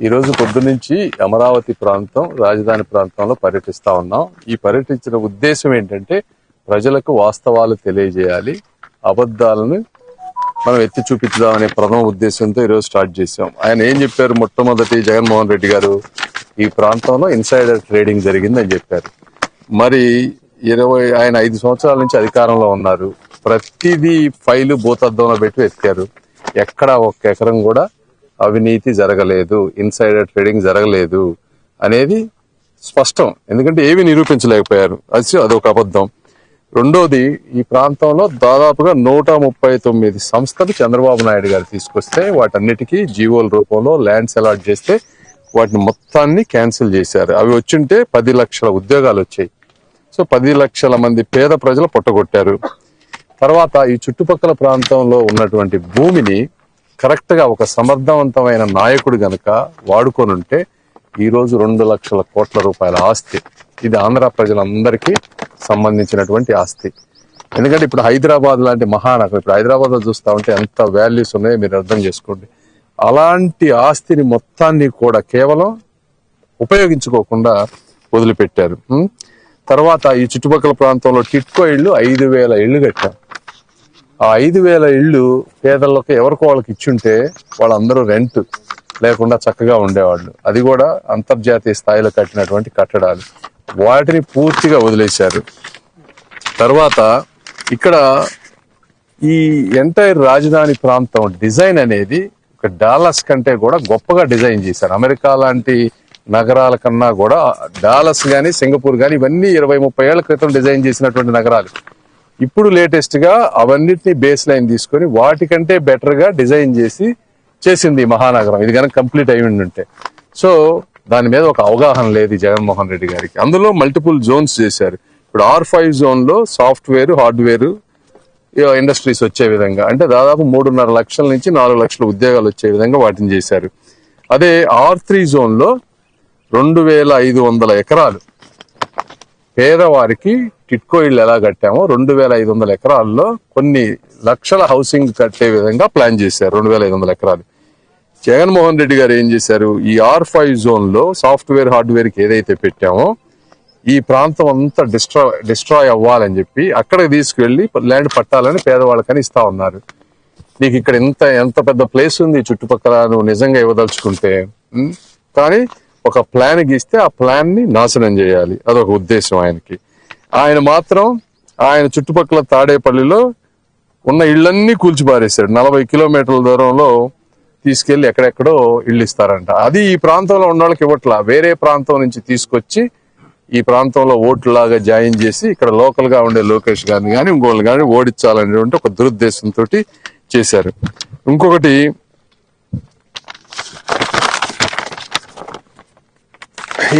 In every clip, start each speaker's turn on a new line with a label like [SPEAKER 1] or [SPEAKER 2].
[SPEAKER 1] ఈరోజు పొద్దునుంచి అమరావతి ప్రాంతం రాజధాని ప్రాంతంలో పర్యటిస్తా ఉన్నాం. ఈ పర్యటించిన ఉద్దేశం ఏంటంటే ప్రజలకు వాస్తవాలు తెలియజేయాలి అబద్ధాలను మనం ఎత్తి చూపించుదామనే ప్రథమ ఉద్దేశంతో ఈరోజు స్టార్ట్ చేసాం ఆయన ఏం చెప్పారు? మొట్టమొదటి జగన్మోహన్ రెడ్డి గారు ఈ ప్రాంతంలో ఇన్సైడర్ ట్రేడింగ్ జరిగిందని చెప్పారు. మరి ఇరవై ఆయన ఐదు సంవత్సరాల నుంచి అధికారంలో ఉన్నారు. ప్రతిదీ ఫైలు భూతద్దంలో పెట్టి ఎత్తారు. ఎక్కడ ఒక్క ఎకరం కూడా అవినీతి జరగలేదు ఇన్సైడర్ ట్రేడింగ్ జరగలేదు అనేది స్పష్టం. ఎందుకంటే ఏవి నిరూపించలేకపోయారు. అది అదొక అబద్ధం. రెండోది ఈ ప్రాంతంలో దాదాపుగా నూట ముప్పై తొమ్మిది సంస్థలు చంద్రబాబు నాయుడు గారు తీసుకొస్తే వాటన్నిటికీ జీవోల రూపంలో ల్యాండ్స్ అలాట్ చేస్తే వాటిని మొత్తాన్ని క్యాన్సిల్ చేశారు. అవి వచ్చింటే పది లక్షల ఉద్యోగాలు వచ్చాయి. సో పది లక్షల మంది పేద ప్రజలు పొట్టగొట్టారు. తర్వాత ఈ చుట్టుపక్కల ప్రాంతంలో ఉన్నటువంటి భూమిని కరెక్ట్గా ఒక సమర్థవంతమైన నాయకుడు గనక వాడుకొని ఉంటే ఈ రోజు రెండు లక్షల కోట్ల రూపాయల ఆస్తి. ఇది ఆంధ్ర ప్రజలందరికీ సంబంధించినటువంటి ఆస్తి. ఎందుకంటే ఇప్పుడు హైదరాబాద్ లాంటి మహానగరం ఇప్పుడు హైదరాబాద్లో చూస్తా ఉంటే ఎంత వాల్యూస్ ఉన్నాయో మీరు అర్థం చేసుకోండి. అలాంటి ఆస్తిని మొత్తాన్ని కూడా కేవలం ఉపయోగించుకోకుండా వదిలిపెట్టారు. తర్వాత ఈ చుట్టుపక్కల ప్రాంతంలో టిట్కో ఇళ్ళు ఐదు వేల ఇళ్ళు కట్టారు. ఆ ఐదు వేల ఇళ్ళు పేదలకు ఎవరికో వాళ్ళకి ఇచ్చుంటే వాళ్ళందరూ రెంట్ లేకుండా చక్కగా ఉండేవాళ్ళు. అది కూడా అంతర్జాతీయ స్థాయిలో కట్టినటువంటి కట్టడాలు. వాటిని పూర్తిగా వదిలేశారు. తర్వాత ఇక్కడ ఈ ఎంటైర్ రాజధాని ప్రాంతం డిజైన్ అనేది ఒక డాలస్ కంటే కూడా గొప్పగా డిజైన్ చేశారు. అమెరికా లాంటి నగరాల కన్నా కూడా డాలస్ కానీ సింగపూర్ కానీ ఇవన్నీ ఇరవై ముప్పై ఏళ్ళ క్రితం డిజైన్ చేసినటువంటి నగరాలు. ఇప్పుడు లేటెస్ట్గా అవన్నిటిని బేస్ లైన్ తీసుకొని వాటికంటే బెటర్గా డిజైన్ చేసి చేసింది మహానగరం. ఇది కనుక కంప్లీట్ అయి ఉంటే సో దాని మీద ఒక అవగాహన లేదు జగన్మోహన్ రెడ్డి గారికి. అందులో మల్టిపుల్ జోన్స్ చేశారు. ఇప్పుడు ఆర్ ఫైవ్ జోన్లో సాఫ్ట్వేర్ హార్డ్వేర్ ఇండస్ట్రీస్ వచ్చే విధంగా. అంటే దాదాపు మూడున్నర లక్షల నుంచి నాలుగు లక్షల ఉద్యోగాలు వచ్చే విధంగా వాటిని చేశారు. అదే ఆర్ త్రీ జోన్లో రెండు వేల ఐదు వందల ఎకరాలు పేదవారికి టిట్కో ఇళ్ళు ఎలా కట్టామో రెండు వేల ఐదు వందల ఎకరాల్లో కొన్ని లక్షల హౌసింగ్ కట్టే విధంగా ప్లాన్ చేశారు రెండు వేల ఐదు వందల ఎకరాలు. జగన్మోహన్ రెడ్డి గారు ఏం చేశారు? ఈ ఆర్ ఫైవ్ జోన్లో సాఫ్ట్వేర్ హార్డ్వేర్కి ఏదైతే పెట్టామో ఈ ప్రాంతం అంతా డిస్ట్రా డిస్ట్రాయ్ అవ్వాలని చెప్పి అక్కడికి తీసుకువెళ్ళి ల్యాండ్ పట్టాలని పేదవాళ్ళకని ఇస్తా ఉన్నారు. నీకు ఇక్కడ ఎంత ఎంత పెద్ద ప్లేస్ ఉంది చుట్టుపక్కల నువ్వు నిజంగా ఇవ్వదలుచుకుంటే కానీ ఒక ప్లాన్ గీస్తే ఆ ప్లాన్ని నాశనం చేయాలి. అదొక ఉద్దేశం ఆయనకి. ఆయన మాత్రం ఆయన చుట్టుపక్కల తాడేపల్లిలో ఉన్న ఇళ్ళన్నీ కూల్చిపారేశాడు. నలభై కిలోమీటర్ల దూరంలో తీసుకెళ్ళి ఎక్కడెక్కడో ఇళ్ళు ఇస్తారంట. అది ఈ ప్రాంతంలో ఉన్న వాళ్ళకి ఇవ్వట్లా. వేరే ప్రాంతం నుంచి తీసుకొచ్చి ఈ ప్రాంతంలో ఓట్లులాగా జాయిన్ చేసి ఇక్కడ లోకల్గా ఉండే లోకేష్ గారిని కానీ ఇంకోళ్ళు కానీ ఓడించాలనేటువంటి ఒక దురుద్దేశంతో చేశారు. ఇంకొకటి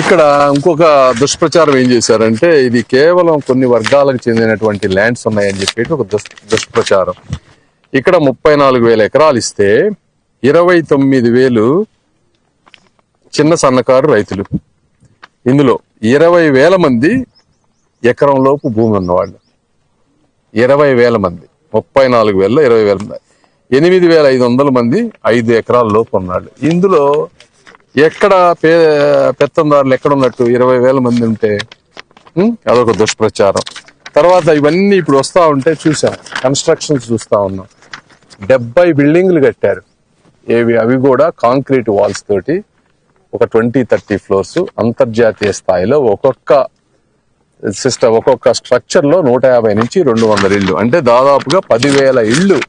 [SPEAKER 1] ఇక్కడ ఇంకొక దుష్ప్రచారం ఏం చేశారంటే ఇది కేవలం కొన్ని వర్గాలకు చెందినటువంటి ల్యాండ్స్ ఉన్నాయని చెప్పి ఒక దుష్ దుష్ప్రచారం. ఇక్కడ ముప్పై నాలుగు వేల ఎకరాలు ఇస్తే ఇరవై తొమ్మిది వేలు చిన్న సన్నకారు రైతులు. ఇందులో ఇరవై వేల మంది ఎకరం లోపు భూమి ఉన్నవాళ్ళు. ఇరవై వేల మంది ముప్పై నాలుగు వేల ఇరవై వేల మంది ఎనిమిది వేల ఐదు వందల మంది ఐదు ఎకరాల లోపు ఉన్నాళ్ళు ఇందులో ఎక్కడ పే పెత్తందారులు ఎక్కడ ఉన్నట్టు ఇరవై వేల మంది ఉంటే అదొక దుష్ప్రచారం. తర్వాత ఇవన్నీ ఇప్పుడు వస్తూ ఉంటే చూసాం కన్స్ట్రక్షన్స్ చూస్తా ఉన్నాం. డెబ్బై బిల్డింగ్లు కట్టారు. ఏవి అవి కూడా కాంక్రీట్ వాల్స్ తోటి ఒక ట్వంటీ థర్టీ ఫ్లోర్స్ అంతర్జాతీయ స్థాయిలో ఒక్కొక్క సిస్టమ్ ఒక్కొక్క స్ట్రక్చర్లో నూట యాభై నుంచి రెండు వందల ఇళ్ళు. అంటే దాదాపుగా పదివేల ఇళ్ళు.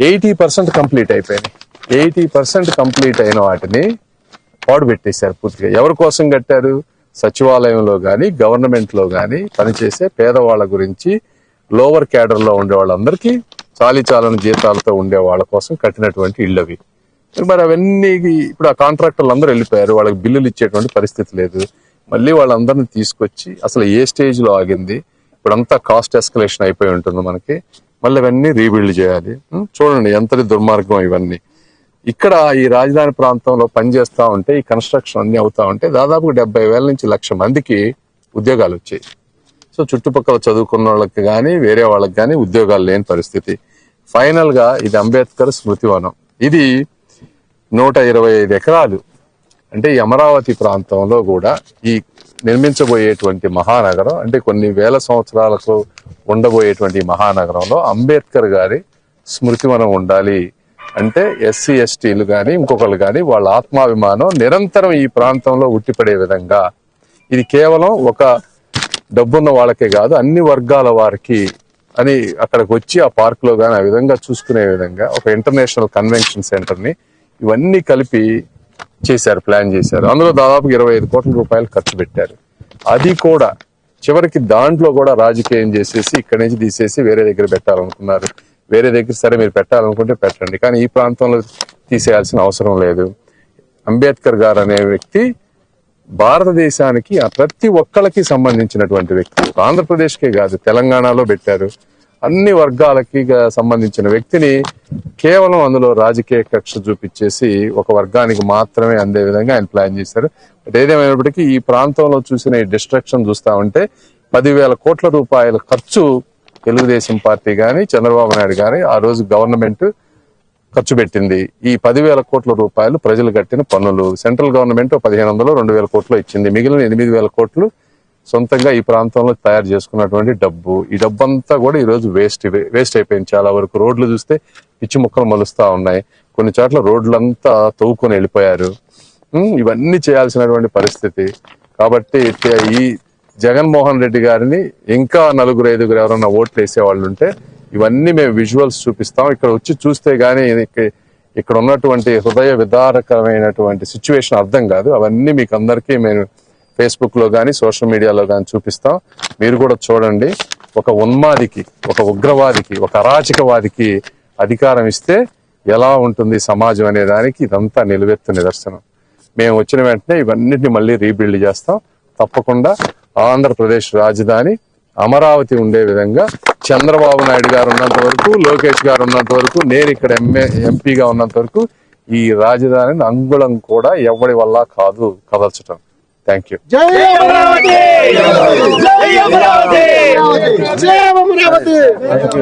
[SPEAKER 1] ఎయిటీ పర్సెంట్ కంప్లీట్ అయిపోయినాయి. ఎయిటీ పర్సెంట్ కంప్లీట్ అయిన వాటిని పాడు పెట్టేశారు పూర్తిగా. ఎవరి కోసం కట్టారు? సచివాలయంలో కానీ గవర్నమెంట్లో కానీ పనిచేసే పేదవాళ్ళ గురించి లోవర్ క్యాడర్లో ఉండే వాళ్ళందరికీ చాలీ చాలని జీతాలతో ఉండే వాళ్ళ కోసం కట్టినటువంటి ఇళ్ళు అవి. మరి అవన్నీ ఇప్పుడు ఆ కాంట్రాక్టర్లు అందరూ వెళ్ళిపోయారు. వాళ్ళకి బిల్లులు ఇచ్చేటువంటి పరిస్థితి లేదు. మళ్ళీ వాళ్ళందరిని తీసుకొచ్చి అసలు ఏ స్టేజ్లో ఆగింది? ఇప్పుడంతా కాస్ట్ ఎస్కలేషన్ అయిపోయి ఉంటుంది మనకి. మళ్ళీ అవన్నీ రీబిల్డ్ చేయాలి. చూడండి ఎంతటి దుర్మార్గం ఇవన్నీ. ఇక్కడ ఈ రాజధాని ప్రాంతంలో పనిచేస్తూ ఉంటే ఈ కన్స్ట్రక్షన్ అన్ని అవుతా ఉంటే దాదాపు డెబ్బై వేల నుంచి లక్ష మందికి ఉద్యోగాలు వచ్చాయి. సో చుట్టుపక్కల చదువుకున్న వాళ్ళకి కానీ వేరే వాళ్ళకి కానీ ఉద్యోగాలు లేని పరిస్థితి. ఫైనల్గా ఇది అంబేద్కర్ స్మృతివనం. ఇది నూట ఇరవై ఐదు ఎకరాలు. అంటే ఈ అమరావతి ప్రాంతంలో కూడా ఈ నిర్మించబోయేటువంటి మహానగరం అంటే కొన్ని వేల సంవత్సరాలకు ఉండబోయేటువంటి మహానగరంలో అంబేద్కర్ గారి స్మృతివనం ఉండాలి అంటే ఎస్సీ ఎస్టీలు కానీ ఇంకొకరు కానీ వాళ్ళ ఆత్మాభిమానం నిరంతరం ఈ ప్రాంతంలో ఉట్టిపడే విధంగా. ఇది కేవలం ఒక డబ్బున్న వాళ్ళకే కాదు అన్ని వర్గాల వారికి అని అక్కడికి వచ్చి ఆ పార్క్లో కానీ ఆ విధంగా చూసుకునే విధంగా ఒక ఇంటర్నేషనల్ కన్వెన్షన్ సెంటర్ని ఇవన్నీ కలిపి చేశారు ప్లాన్ చేశారు. అందులో దాదాపు ఇరవై ఐదు కోట్ల రూపాయలు ఖర్చు పెట్టారు. అది కూడా చివరికి దాంట్లో కూడా రాజకీయం చేసేసి ఇక్కడి నుంచి తీసేసి వేరే దగ్గర పెట్టాలనుకున్నారు. వేరే దగ్గర సరే మీరు పెట్టాలనుకుంటే పెట్టండి. కానీ ఈ ప్రాంతంలో తీసేయాల్సిన అవసరం లేదు. అంబేద్కర్ గారు అనే వ్యక్తి భారతదేశానికి ప్రతి ఒక్కళ్ళకి సంబంధించినటువంటి వ్యక్తి. ఆంధ్రప్రదేశ్కే కాదు తెలంగాణలో పెట్టారు. అన్ని వర్గాలకి సంబంధించిన వ్యక్తిని కేవలం అందులో రాజకీయ కక్ష చూపించేసి ఒక వర్గానికి మాత్రమే అందే విధంగా ఆయన ప్లాన్ చేశారు. బట్ ఏదేమైనప్పటికీ ఈ ప్రాంతంలో చూసిన ఈ డిస్ట్రక్షన్ చూస్తా ఉంటే పదివేల కోట్ల రూపాయల ఖర్చు తెలుగుదేశం పార్టీ కానీ చంద్రబాబు నాయుడు కానీ ఆ రోజు గవర్నమెంట్ ఖర్చు పెట్టింది. ఈ పదివేల కోట్ల రూపాయలు ప్రజలు కట్టిన పన్నులు. సెంట్రల్ గవర్నమెంట్ పదిహేను వందలు రెండు వేల కోట్లు ఇచ్చింది. మిగిలిన ఎనిమిది వేల కోట్లు సొంతంగా ఈ ప్రాంతంలో తయారు చేసుకున్నటువంటి డబ్బు. ఈ డబ్బు అంతా కూడా ఈరోజు వేస్ట్ వేస్ట్ అయిపోయింది చాలా వరకు. రోడ్లు చూస్తే పిచ్చి ముక్కలు మలుస్తూ ఉన్నాయి. కొన్ని చోట్ల రోడ్లంతా తవ్వుకొని వెళ్ళిపోయారు. ఇవన్నీ చేయాల్సినటువంటి పరిస్థితి. కాబట్టి ఈ జగన్మోహన్ రెడ్డి గారిని ఇంకా నలుగురు ఐదుగురు ఎవరన్నా ఓట్లు వేసే వాళ్ళు ఉంటే ఇవన్నీ మేము విజువల్స్ చూపిస్తాం. ఇక్కడ వచ్చి చూస్తే గానీ ఇక్కడ ఉన్నటువంటి హృదయ విదారకమైనటువంటి సిచ్యువేషన్ అర్థం కాదు. అవన్నీ మీకు అందరికీ మేము ఫేస్బుక్లో కానీ సోషల్ మీడియాలో కానీ చూపిస్తాం. మీరు కూడా చూడండి. ఒక ఉన్మాదికి ఒక ఉగ్రవాదికి ఒక అరాచకవాదికి అధికారం ఇస్తే ఎలా ఉంటుంది సమాజం అనే దానికి ఇదంతా నిలువెత్తు నిదర్శనం. మేము వచ్చిన వెంటనే ఇవన్నిటిని మళ్ళీ రీబిల్డ్ చేస్తాం. తప్పకుండా ఆంధ్రప్రదేశ్ రాజధాని అమరావతి ఉండే విధంగా చంద్రబాబు నాయుడు గారు ఉన్నంత వరకు లోకేష్ గారు ఉన్నంత వరకు నేను ఇక్కడ ఎంఏ ఎంపీగా ఉన్నంత వరకు ఈ రాజధానిని అంగుళం కూడా ఎవరి వల్ల కాదు కదల్చటం. థ్యాంక్ యూ
[SPEAKER 2] జై అమరావతి! జై అమరావతి! జై అమరావతి!